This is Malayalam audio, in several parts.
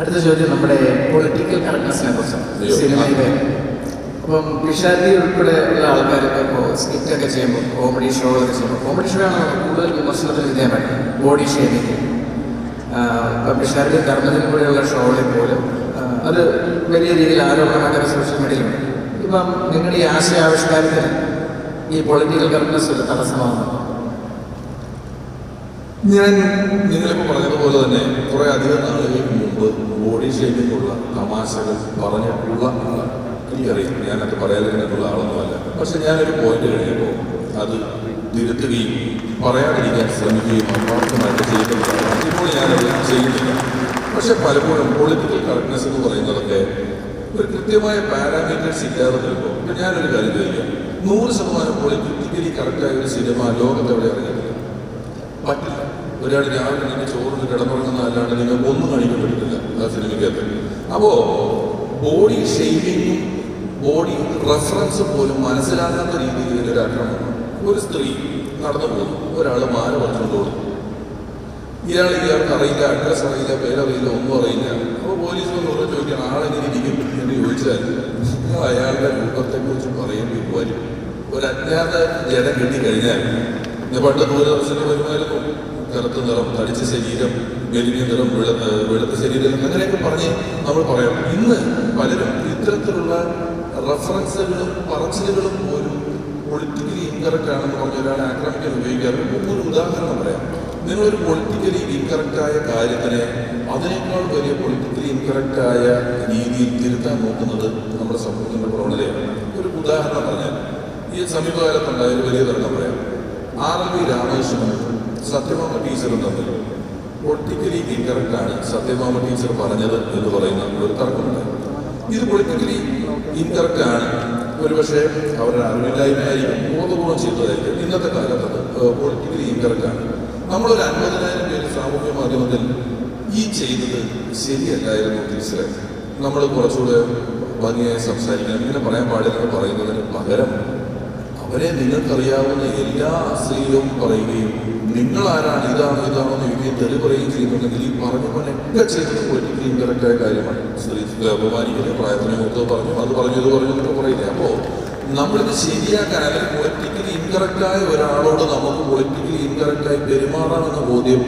അടുത്ത ചോദ്യം നമ്മുടെ പൊളിറ്റിക്കൽ കറക്റ്റ്നെസ്സിനെ കുറിച്ചാണ്. സിനിമയിലെ അപ്പം പിഷാരി ഉൾപ്പെടെ ഉള്ള ആൾക്കാരൊക്കെ ഇപ്പോൾ സ്കിറ്റൊക്കെ ചെയ്യുമ്പോൾ കോമഡി ഷോകളൊക്കെ ചെയ്യുമ്പോൾ കോമഡി ഷോ ആണ് കൂടുതൽ വിമർശനത്തിന് വിധേയമായിട്ട് ബോഡി ഷേമിങ് ഇപ്പം പിഷാരി ധർമ്മത്തിന് കൂടെയുള്ള ഷോകളിൽ പോലും അത് വലിയ രീതിയിൽ ആരോപണമാക്കാൻ സോഷ്യൽ മീഡിയയിലുണ്ട് ഇപ്പം നിങ്ങളുടെ ഈ ആശയാവിഷ്കാരത്തിന് ഈ പൊളിറ്റിക്കൽ കറക്റ്റ്നെസ് ഒരു തടസ്സമാണ്? ഞാൻ നിങ്ങളിപ്പോൾ പറഞ്ഞതുപോലെ തന്നെ കുറേ അധികം നാളുകൾക്ക് മുമ്പ് ഷേപ്പിങ്ങുള്ള തമാശകൾ പറഞ്ഞിട്ടുള്ള ആളാണ് എനിക്കറിയാം. ഞാനത് പറയാതിരുന്നിട്ടുള്ള ആളൊന്നുമല്ല. പക്ഷെ ഞാനൊരു പോയിന്റ് കഴിഞ്ഞപ്പോൾ അത് തിരുത്തുകയും പറയാതിരിക്കാൻ ശ്രമിക്കുകയും അപ്പാർത്ഥമായിട്ട് ചെയ്യുന്നതാണ് ഇപ്പോൾ ഞാനത് ചെയ്യുന്നില്ല പക്ഷെ പലപ്പോഴും പൊളിറ്റിക്കൽ കറക്റ്റ്നെസ് എന്ന് പറയുന്നതൊക്കെ ഒരു കൃത്യമായ പാരാമീറ്റേഴ്സ് ഇല്ലാതെ വരുമ്പോൾ ഇപ്പം ഞാനൊരു കാര്യം ചോദിക്കാം. നൂറ് ശതമാനം പൊളിറ്റിക്കലി കറക്റ്റായ ഒരു സിനിമ ലോകത്തെവിടെ ഇറങ്ങിയിട്ടില്ല പറ്റില്ല ഒരാൾ രാവിലെ നിങ്ങൾ ചോറിന് കിടന്നുറങ്ങുന്ന അല്ലാണ്ട് നിങ്ങൾക്ക് ഒന്നും കാണിക്കാൻ പറ്റില്ല ആ സിനിമയ്ക്കകത്ത്. അപ്പോ ബോഡി ഷെയ്പിങ്ങും ബോഡി റെഫറൻസ് പോലും മനസ്സിലാകാത്ത രീതിയിൽ ഒരാക്രമണം ഒരു സ്ത്രീ നടന്നു പോകുന്നു. ഒരാൾ മാല പറിച്ചുകൊണ്ട് കൊടുത്തു ഇയാൾ ഇയാൾക്ക് അറിയില്ല അഡ്രസ് അറിയില്ല പേരറിയില്ല ഒന്നും അറിയില്ല. അപ്പോൾ പോലീസ് വന്ന് ചോദിക്കണം ആളെങ്ങനെ ഇരിക്കും? എന്ന് ചോദിച്ചാൽ നിങ്ങൾ അയാളുടെ രൂപത്തെക്കുറിച്ച് പറയേണ്ടി വരും. ഒരു അജ്ഞാത ജനം കിട്ടിക്കഴിഞ്ഞാൽ. പണ്ട് ദൂരദർശന വരുമായിരുന്നു കറുത്ത നിറം തടിച്ച ശരീരം മെലിഞ്ഞ നിറം വെളുത്ത വെളുത്ത ശരീരം അങ്ങനെയൊക്കെ പറഞ്ഞ് നമ്മൾ പറയാം ഇന്ന് പലരും ഇത്തരത്തിലുള്ള റെഫറൻസുകളും പറച്ചിലുകളും പോലും പൊളിറ്റിക്കലി ഇൻകറക്റ്റ് ആണെന്ന് പറഞ്ഞ ഒരാളെ ആക്രമിക്കാൻ ഉപയോഗിക്കാറുണ്ട് ഒരു ഉദാഹരണം പറയാം. നിങ്ങളൊരു പൊളിറ്റിക്കലി ഇൻകറക്റ്റായ കാര്യത്തിനെ അതിനേക്കാൾ വലിയ പൊളിറ്റിക്കലി ഇൻകറക്റ്റായ രീതിയിൽ തിരുത്താൻ നോക്കുന്നത് നമ്മുടെ സമൂഹത്തിന്റെ പ്രവണതയാണ്. ഒരു ഉദാഹരണം പറഞ്ഞാൽ ഈ സമീപകാലത്തുണ്ടായ ഒരു വലിയ തർക്കം പറയാം. ആർ വി രാമകൃഷ്ണനും സത്യഭാമ ടീച്ചറും തമ്മിൽ പൊളിറ്റിക്കലി ഇൻകറക്റ്റാണ് സത്യഭാമ ടീച്ചർ പറഞ്ഞത് എന്ന് പറയുന്ന ഒരു തർക്കമുണ്ട്. ഇത് പൊളിറ്റിക്കലി ഇൻകറക്റ്റ് ആണ്. ഒരുപക്ഷെ അവരുടെ അറിവില്ലായ്മയായിരിക്കും ബോധപൂർവം ചെയ്തതായിരിക്കും ഇന്നത്തെ കാലത്ത് പൊളിറ്റിക്കലി ഇൻകറക്റ്റ് ആണ്. നമ്മളൊരു അൻപതിനായിരം പേര് സാമൂഹ്യ മാധ്യമത്തിൽ ഈ ചെയ്തത് ശരിയല്ലായിരുന്നു ടീച്ചറെ. നമ്മൾ കുറച്ചുകൂടെ ഭംഗിയായി സംസാരിക്കണം. ഇങ്ങനെ പറയാൻ പാടില്ലെന്ന് പറയുന്നതിന് പകരം അവരെ നിങ്ങൾക്കറിയാവുന്ന എല്ലാ സ്ത്രീകളും പറയുകയും നിങ്ങൾ ആരാണ് ഇതാണ് ഇതാണോ എന്ന് ചോദിക്കുകയും തെറി പറയുകയും ചെയ്യുന്നുണ്ടെങ്കിൽ ഈ പറഞ്ഞ പോലെയൊക്കെ ചെയ്തത് പൊളിറ്റിക്കലി കറക്റ്റായ കാര്യമാണ്. സ്ത്രീ അപമാനിക്കുന്ന പ്രായത്തിനെ മൂത്തത് പറഞ്ഞു അത് പറഞ്ഞു ഇത് പറഞ്ഞു എന്നൊക്കെ പറയില്ലേ? അപ്പോൾ നമ്മളിത് ശരിയാക്കാൻ അല്ലെങ്കിൽ പൊളിറ്റിക്കലി ഇൻകറക്റ്റായ ഒരാളോട് നമുക്ക് പൊളിറ്റിക്കലി ഇൻകറക്റ്റായി പെരുമാറാമെന്ന ബോധ്യം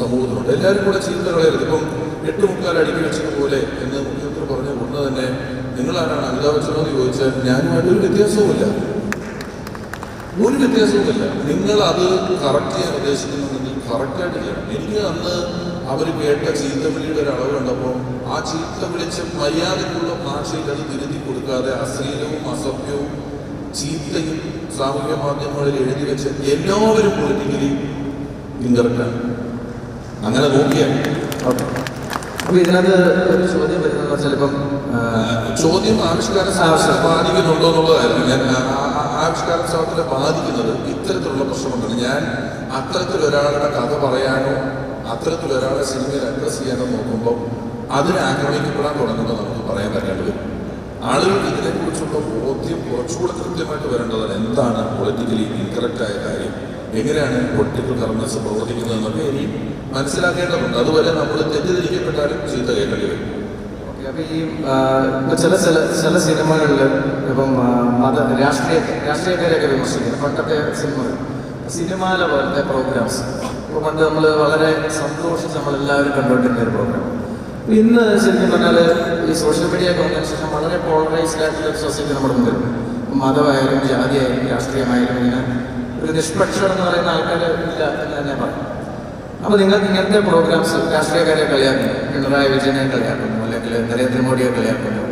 സമൂഹത്തിനുണ്ട് എല്ലാവരും കൂടെ ചിന്ത കളയരുത്. ഇപ്പം എട്ട് മുക്കാൽ അടുക്കി വെച്ചതുപോലെ എന്ന് മുഖ്യമന്ത്രി പറഞ്ഞ കൊണ്ട് തന്നെ നിങ്ങളാരാണ്? അമിതാഭ് ബച്ചനോ എന്ന് ചോദിച്ചാൽ ഞാനുമായിട്ടൊരു വ്യത്യാസവുമില്ല. ഒരു വ്യത്യാസവുമില്ല. നിങ്ങൾ അത് കറക്റ്റ് ചെയ്യാൻ ഉദ്ദേശിക്കുന്നുണ്ടെങ്കിൽ കറക്റ്റായിട്ട് ചെയ്യണം എനിക്ക് അന്ന് അവർ കേട്ട ചീത്തവിളിയുടെ ഒരു അളവ് കണ്ടപ്പോൾ ആ ചീത്ത വിളിച്ച മര്യാദയ്ക്കുള്ള ഭാഷയിൽ അത് തിരുത്തി കൊടുക്കാതെ അശ്ലീലവും അസഭ്യവും ചീത്തയും സാമൂഹ്യ മാധ്യമങ്ങളിൽ എഴുതി വെച്ച എല്ലാവരും പൊളിറ്റിക്കലി ഇൻകറക്റ്റാണ് അങ്ങനെ നോക്കിയാൽ ഇതിനകത്ത് ഒരു ചോദ്യം വരുന്നത് വെച്ചാൽ ചോദ്യം ആവിഷ്കാരം ബാധിക്കുന്നുണ്ടോ എന്നുള്ളതായിരുന്നു ഞാൻ ആവിഷ്കാര ഉത്സവത്തിനെ ബാധിക്കുന്നത് ഇത്തരത്തിലുള്ള പ്രശ്നമുണ്ട് ഞാൻ അത്തരത്തിലൊരാളുടെ കഥ പറയാനോ അത്തരത്തിലൊരാളെ സിനിമയിൽ അഡ്രസ് ചെയ്യാനോ നോക്കുമ്പോൾ അതിനെ ആക്രമിക്കപ്പെടാൻ തുടങ്ങുമ്പോൾ നമുക്ക് പറയാൻ പറ്റേണ്ടി വരും. ആളുകൾ ഇതിനെക്കുറിച്ചുള്ള ബോധ്യം കുറച്ചുകൂടെ കൃത്യമായിട്ട് വരേണ്ടതാണ്. എന്താണ് പൊളിറ്റിക്കലി ഇൻകറക്റ്റായ കാര്യം? എങ്ങനെയാണ് പൊളിറ്റിക്കൽ കറക്റ്റ്നസ് പ്രവർത്തിക്കുന്നതെന്നൊക്കെ ഇനി മനസ്സിലാക്കേണ്ടതുണ്ട്. അതുവരെ നമ്മൾ തെറ്റിദ്ധരിക്കപ്പെട്ടാലും ചീത്ത കേൾക്കേണ്ടി വരും. ഈ ചില ചില ചില സിനിമകളിൽ ഇപ്പം മത രാഷ്ട്രീയ രാഷ്ട്രീയക്കാരെയൊക്കെ വിമർശിക്കുന്നത് പണ്ടത്തെ സിനിമകൾ. സിനിമാല പോലത്തെ പ്രോഗ്രാംസ്. ഇപ്പോൾ പണ്ട് നമ്മൾ വളരെ സന്തോഷിച്ച് നമ്മളെല്ലാവരും കണ്ടുകൊണ്ടിരുന്ന ഒരു പ്രോഗ്രാം. ഇന്ന് ശരിക്കും പറഞ്ഞാൽ ഈ സോഷ്യൽ മീഡിയ ശേഷം വളരെ പോളറൈസ്ഡ് ആയിട്ടുള്ള സൊസൈറ്റി നമ്മുടെ മുന്നിൽ മതമായാലും ജാതിയായാലും രാഷ്ട്രീയമായാലും ഇങ്ങനെ ഒരു നിഷ്പക്ഷം എന്ന് പറയുന്ന ആൾക്കാർ ഇല്ല എന്ന് തന്നെ പറയും. അപ്പോൾ നിങ്ങൾക്ക് ഇങ്ങനത്തെ പ്രോഗ്രാംസ് രാഷ്ട്രീയക്കാരെ കളിയാക്കുന്നു. പിണറായി വിജയനെ കളിയാക്കുന്നു. അല്ലെങ്കിൽ നരേന്ദ്രമോദിയെ കളിയാക്കുന്നു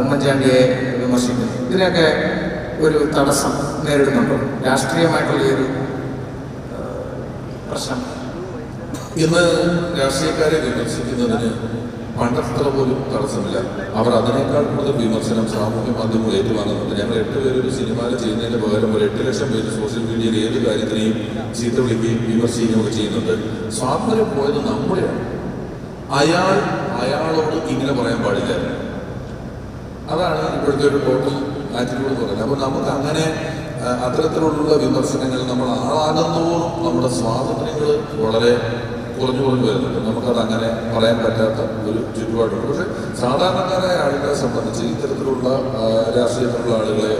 ഉമ്മൻചാണ്ടിയെ വിമർശിക്കുന്നു. ഇതിനൊക്കെ ഒരു തടസ്സം നേരിടുന്നുണ്ടോ? രാഷ്ട്രീയമായിട്ടുള്ള ഒരു പ്രശ്നം. ഇന്ന് രാഷ്ട്രീയക്കാരെ വിമർശിക്കുന്നതിന് പണ്ടത്ര പോലും തടസ്സമില്ല. അവർ അതിനേക്കാൾ കൂടുതൽ വിമർശനം സാമൂഹ്യ മാധ്യമങ്ങൾ ഏറ്റുവാങ്ങുന്നുണ്ട്. ഞങ്ങൾ എട്ട് പേര് ഒരു സിനിമയിൽ ചെയ്യുന്നതിന് പകരം ഒരു എട്ട് ലക്ഷം പേര് സോഷ്യൽ മീഡിയയിൽ ഏത് കാര്യത്തിനെയും ചീത്ത വിളിക്കുകയും വിമർശിക്കുകയും ഒക്കെ ചെയ്യുന്നുണ്ട്. സ്വാതന്ത്ര്യം പോയത് നമ്മുടെയാണ് അയാൾ അയാളോട് ഇങ്ങനെ പറയാൻ പാടില്ല. അതാണ് ഇപ്പോഴത്തെ ഒരു ടോട്ടൽ ആറ്റിറ്റ്യൂഡ് എന്ന് പറയുന്നത്. അപ്പോൾ നമുക്ക് അങ്ങനെ അത്തരത്തിലുള്ള വിമർശനങ്ങൾ നമ്മൾ ആളാകുന്നതോറും നമ്മുടെ സ്വാതന്ത്ര്യങ്ങൾ വളരെ കുറഞ്ഞു കുറഞ്ഞു വരുന്നുണ്ട്. നമുക്കത് അങ്ങനെ പറയാൻ പറ്റാത്ത ഒരു ചുറ്റുപാടുണ്ട്. പക്ഷേ സാധാരണക്കാരായ ആളുകളെ സംബന്ധിച്ച് ഇത്തരത്തിലുള്ള രാഷ്ട്രീയത്തിലുള്ള ആളുകളെ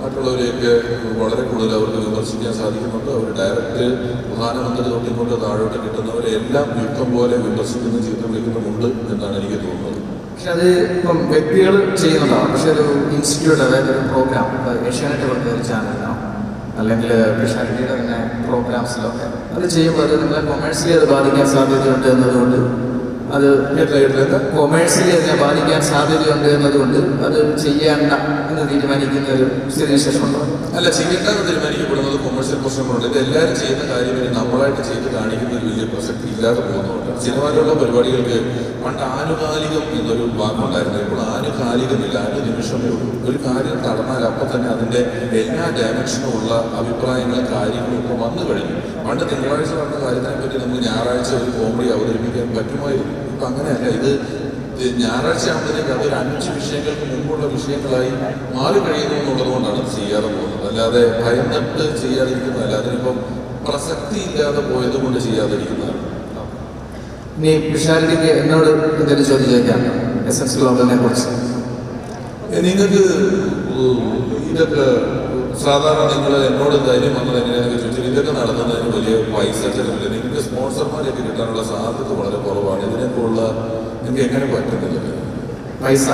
മറ്റുള്ളവരെയൊക്കെ വളരെ കൂടുതൽ അവർക്ക് വിമർശിക്കാൻ സാധിക്കുന്നുണ്ട്. അവർ ഡയറക്റ്റ് പ്രധാനമന്ത്രി തൊട്ടിക്കൊണ്ട് താഴോട്ട് കിട്ടുന്നവരെ എല്ലാം യുദ്ധം പോലെ വിമർശിക്കുന്ന ജീവിതം വിളിക്കുന്നുമുണ്ട് എന്നാണ് എനിക്ക് തോന്നുന്നത്. പക്ഷെ അത് ഇപ്പം വ്യക്തികൾ ചെയ്യുന്നതാണ്. പക്ഷെ ഒരു ഇൻസ്റ്റിറ്റ്യൂട്ട് അതായത് ഒരു പ്രോഗ്രാം ഏഷ്യാനെറ്റ് പോലത്തെ ഒരു ചാനലിനോ അല്ലെങ്കിൽ ഏഷ്യാനെറ്റിയുടെ തന്നെ പ്രോഗ്രാംസിലൊക്കെ അത് ചെയ്യുമ്പോൾ അത് നിങ്ങളെ കൊമേഴ്സ്യലി അത് ബാധിക്കാൻ സാധ്യതയുണ്ട് എന്നതുകൊണ്ട് അത് കേട്ടില്ല കൊമേഴ്സിലെ അതിനെ ബാധിക്കാൻ സാധ്യതയുണ്ട് എന്നതുകൊണ്ട് അത് ചെയ്യേണ്ട എന്ന് തീരുമാനിക്കുന്ന ഒരു സ്ഥിതിവിശേഷമുണ്ടോ അല്ല ചെയ്യേണ്ടെന്ന് തീരുമാനിക്കപ്പെടുന്നത് കൊമേഴ്സ്യൽ പ്രശ്നങ്ങളുണ്ട്. ഇത് എല്ലാവരും ചെയ്യുന്ന കാര്യം നമ്മളായിട്ട് ചെയ്ത് കാണിക്കുന്ന വലിയ പ്രസക്തി ഇല്ലാതെ പോകുന്നുണ്ട് സിനിമയിലുള്ള പരിപാടികൾക്ക് പണ്ട് ആനുകാലികം എന്നൊരു വാക്കുണ്ടായിരുന്നു. ഇപ്പോൾ ആനുകാലികമില്ല അനു ഉള്ളൂ ഒരു കാര്യം നടന്നാൽ അപ്പൊ തന്നെ അതിന്റെ എല്ലാ ഡയമെൻഷനും ഉള്ള അഭിപ്രായങ്ങൾ കാര്യങ്ങളും ഇപ്പോൾ വന്നു കഴിഞ്ഞു. പണ്ട് തിങ്കളാഴ്ച നടന്ന കാര്യത്തിനെ പറ്റി നമുക്ക് ഞായറാഴ്ച ഒരു കോമഡി അവതരിപ്പിക്കാൻ പറ്റുമായിരുന്നു. ഇപ്പം അങ്ങനെയല്ല. ഇത് ഞായറാഴ്ച ആകുമ്പോഴത്തേക്ക് അതൊരു അഞ്ച് വിഷയങ്ങൾക്ക് മുമ്പുള്ള വിഷയങ്ങളായി മാറി കഴിയുന്നു എന്നുള്ളതുകൊണ്ടാണ് ചെയ്യാതെ പോകുന്നത്. അല്ലാതെ ഭയന്നിട്ട് ചെയ്യാതിരിക്കുന്നതല്ല അതിനിപ്പം പ്രസക്തി ഇല്ലാതെ പോയത് കൊണ്ട് ചെയ്യാതിരിക്കുന്നതാണ്. ഇനി വിശാലിക്ക് എന്നോട് എന്തെങ്കിലും ചോദിച്ചേക്കാം എസ് എസ് ഗ്ലോബലിനെ കുറിച്ച്. നിങ്ങൾക്ക് ഇതൊക്കെ സാധാരണ നിങ്ങൾ എന്നോട് ധൈര്യം വന്നത് എങ്ങനെയാണെന്ന് ചോദിച്ചാൽ ഇതൊക്കെ നടത്തുന്നതിന് വലിയ പൈസ ചെലവില്ല. നിങ്ങൾക്ക് സ്പോൺസർമാരെയൊക്കെ കിട്ടാനുള്ള സാധ്യത വളരെ കുറവാണ്. ഇതിനൊക്കെയുള്ള നിങ്ങൾക്ക് എങ്ങനെ പറ്റുന്നില്ല? പൈസ.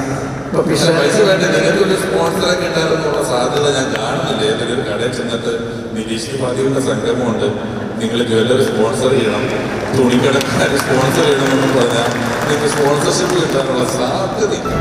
പൈസ വേണ്ട? നിങ്ങൾക്കൊരു സ്പോൺസറെ കിട്ടാനുള്ള സാധ്യത ഞാൻ കാണുന്നില്ല. ഏതൊരു കടയിൽ ചെന്നിട്ട് നിരീക്ഷ് പാതികളുടെ സംഗമമുണ്ട്. നിങ്ങൾ ജ്വല്ലറി സ്പോൺസർ ചെയ്യണം. തുണിക്കടക്കാർ സ്പോൺസർ ചെയ്യണമെന്ന് പറഞ്ഞാൽ നിങ്ങൾക്ക് സ്പോൺസർഷിപ്പ് കിട്ടാനുള്ള സാധ്യതയില്ല.